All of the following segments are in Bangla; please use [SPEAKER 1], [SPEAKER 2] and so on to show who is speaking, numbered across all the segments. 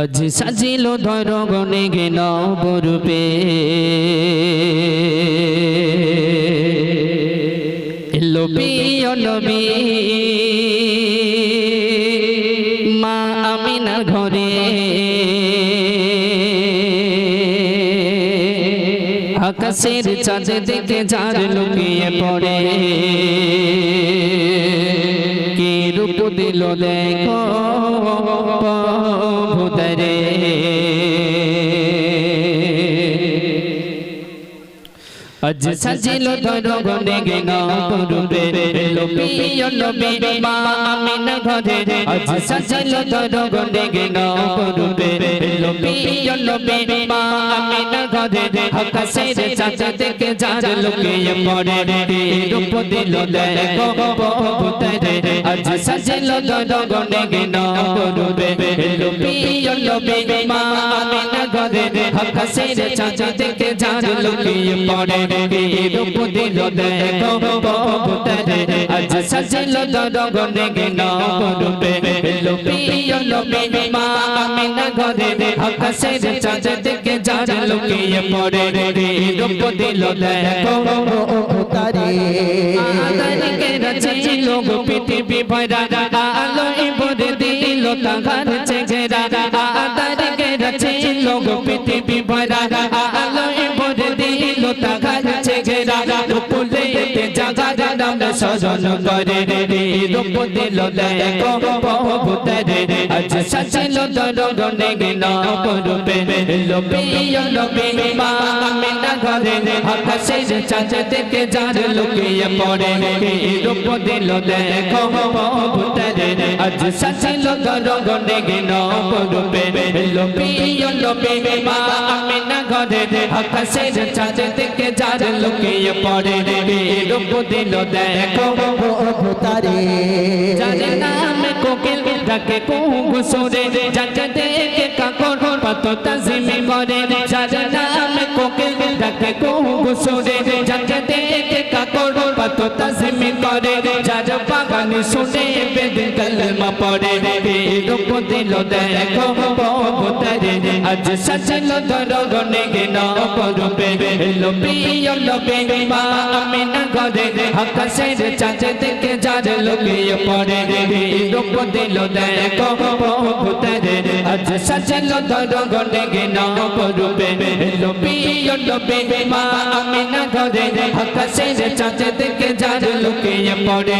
[SPEAKER 1] আজ সাজিল ধর গনে গেল বরূপে প্রিয় নবী মা আমিনার ঘরে। আকাশের চাঁদ দেখে যার লুকিয়ে পড়ে। কি রূপ দিল দেখো ভুতরে আজ সাজিল ধর গনে গেন পূর্বে লোপিয় নবী মা আমিন ঘরে। আজ সাজিল ধর গনে গেন পূর্বে লোপিয় নবী মা আমিন ঘরে। আকাশের চাচা দেখে যার লুকিয়ে পড়ে রূপ দিল দেখো আজ সাজিল ধর গনে গেন পূর্বে লোপিয় নবী মা আমিন ঘরে আকাশের চাচা দেখে যার লুকিয়ে পড়ে রূপ দিল দেখো পুতরে আজ সাজিল ধর গনে গেন পূর্বে লোপিয় নবী মা আমিন ঘরে আকাশের চাচা দেখে যার লুকিয়ে পড়ে রূপ দিল দেখো
[SPEAKER 2] তারে
[SPEAKER 1] ভরা আলোয় ভরে দিল তাহার চেহারা আদারকে রচিল গো পৃথিবী নাম সজন করে রে রূপ দিল দেখো বহুতরে আজ সচল দরগনে গেল পরবে লোপিয় লোপি মা আমিনা ঘরে আকাশের চাঁদ থেকে যার লুকিয়ে পড়ে রূপ দিল দেখো বহুতরে আজ সচল দরগনে গেল পরবে লোপিয় লোপি মা আমিনা ঘরে আকাশের চাঁদ থেকে যার লুকিয়ে পড়ে রূপ দিল দেখো
[SPEAKER 2] তারে
[SPEAKER 1] যার নাম কোকিল ডাকে কুহু সুরে যাকে দেখে কাকর পাত তাজিমি করে যার নাম কোকিল ডাকে কুহু সুরে কাকর পাত তাজিমি করে যার বাগানে শুনে বেদিন কলমা পড়ে রূপ দিল দেখো বহুতরে আজ সচল দরগনে গেল পরবে লোপিয় লোপে মা আমিনা ঘরে আকাশের চাঁদ থেকে যার লুকিয়ে পড়ে রূপ দিল দেখো বহুতরে আজ সচল দরগনে গেল পরবে লোপিয় লোপে মা আমিনা ঘরে আকাশের চাঁদ থেকে যার লুকিয়ে পড়ে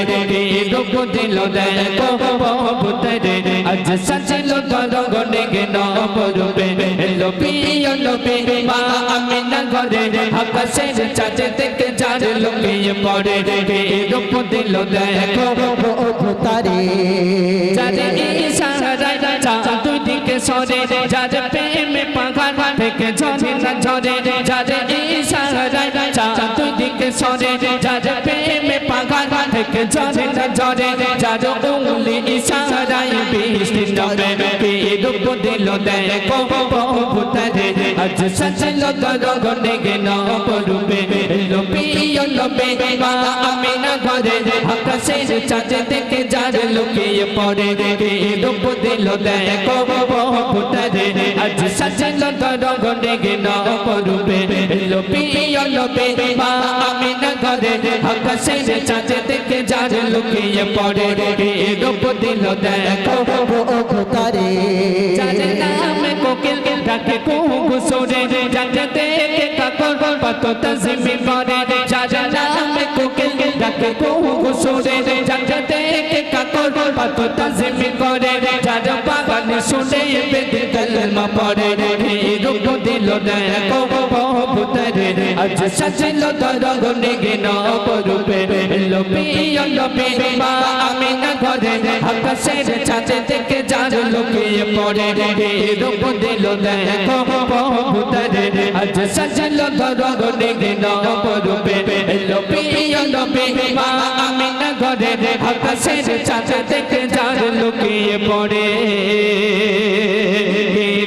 [SPEAKER 1] রূপ দিল দেখো বহুতরে আজ সচল দরগনে গেল পরবে লোপিয় লোপে মা আমিনা ঘরে আকাশের চাঁদ থেকে যার লুকিয়ে পড়ে রূপ দিল দেখো
[SPEAKER 2] তারে
[SPEAKER 1] যারে ইশারায় চাঁদ দিকে সরে যার প্রেমে পাখান থেকে ঝরে না ঝরে যারে ইশারায় চাঁদ দিকে সরে کہ جانے نہ جانے جانے انگلی اشارائی بیس نمے پیر کو دلو دے کو پہترے اج سچ لو درو گنے گے نو پروبے لو پیو لو بے مالا امینا گھرے حق سے چاچے دے کے جار لکی پڑے پیر کو دلو دے کو پہترے اج سچ لو درو گنے گے نو پروبے لو پیو লোপে মা আমিনা ঘরে আকাশের চাঁদ থেকে যার লুকিয়ে পড়ে রূপ দিল দেখো
[SPEAKER 2] তারে
[SPEAKER 1] যার নাম কোকিল ডাকে কুহু সুরে যাকে দেখে কাকর পাত তাজিমি করে যার নাম কোকিল ডাকে কুহু সুরে যাকে দেখে কাকর পাত তাজিমি করে যার বাগানে শুনে বেদে কলমা পড়ে রূপ لو دیکھو پوپتر اج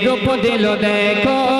[SPEAKER 1] روپ دلو دیکھو پوپتر